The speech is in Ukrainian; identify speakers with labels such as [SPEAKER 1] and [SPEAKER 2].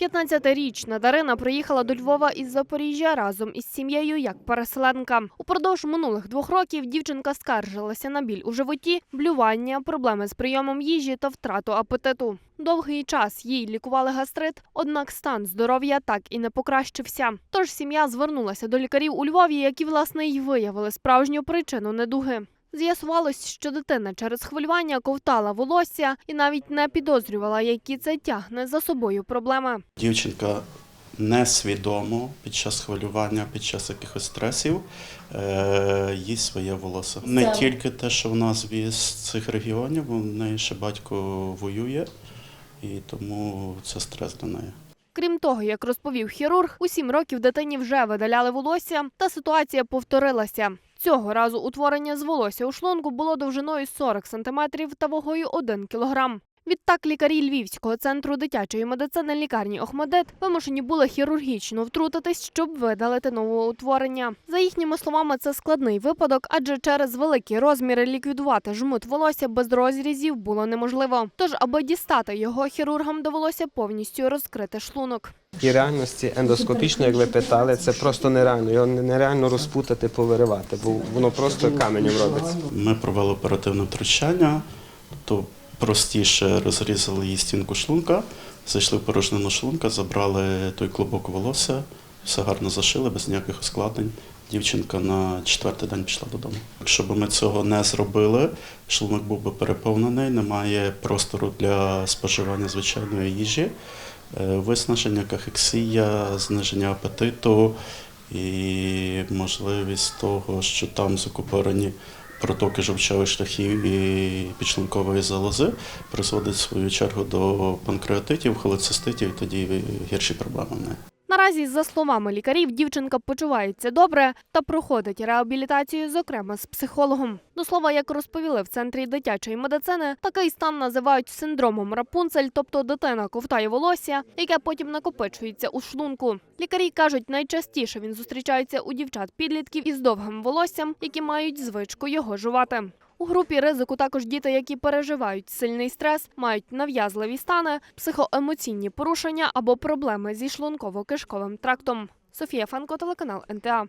[SPEAKER 1] 15-річна Дарина приїхала до Львова із Запоріжжя разом із сім'єю як переселенка. Упродовж минулих двох років дівчинка скаржилася на біль у животі, блювання, проблеми з прийомом їжі та втрату апетиту. Довгий час їй лікували гастрит, однак стан здоров'я так і не покращився. Тож сім'я звернулася до лікарів у Львові, які власне й виявили справжню причину недуги. З'ясувалось, що дитина через хвилювання ковтала волосся і навіть не підозрювала, які це тягне за собою проблеми.
[SPEAKER 2] Дівчинка несвідомо під час хвилювання, під час якихось стресів е, їсть своє волосся. Не тільки те, що вона з з цих регіонів, у неї ще батько воює, і тому це стрес для неї.
[SPEAKER 1] Крім того, як розповів хірург, у сім років дитині вже видаляли волосся, та ситуація повторилася. Цього разу утворення з волосся у шлунку було довжиною 40 см та вагою 1 кг. Відтак лікарі Львівського центру дитячої медицини лікарні Охмадит вимушені були хірургічно втрутитись, щоб видалити новоутворення. За їхніми словами, це складний випадок, адже через великі розміри ліквідувати жмут волосся без розрізів було неможливо. Тож, аби дістати його, хірургам довелося повністю розкрити шлунок.
[SPEAKER 3] І реальності ендоскопічно, як ви питали, це просто нереально. Його нереально розпутати, повиривати, бо воно просто каменем робиться.
[SPEAKER 2] Ми провели оперативне втручання, то простіше розрізали її стінку шлунка, зайшли в порожнину шлунка, забрали той клубок волосся, все гарно зашили, без ніяких ускладнень. Дівчинка на четвертий день пішла додому. Якщо б ми цього не зробили, шлунок був би переповнений, немає простору для споживання звичайної їжі, е, виснаження, кахексія, зниження апетиту і можливість того, що там закупорені протоки жовчових шляхів і підшлункової залози, призводить в свою чергу до панкреатитів, холециститів і тоді гірші проблеми в неї.
[SPEAKER 1] Наразі, за словами лікарів, дівчинка почувається добре та проходить реабілітацію, зокрема з психологом. До слова, як розповіли в центрі дитячої медицини, такий стан називають синдромом Рапунцель, тобто дитина ковтає волосся, яке потім накопичується у шлунку. Лікарі кажуть, найчастіше він зустрічається у дівчат-підлітків із довгим волоссям, які мають звичку його жувати. У групі ризику також діти, які переживають сильний стрес, мають нав'язливі стани, психоемоційні порушення або проблеми зі шлунково-кишковим трактом. Софія Фанко, телеканал НТА.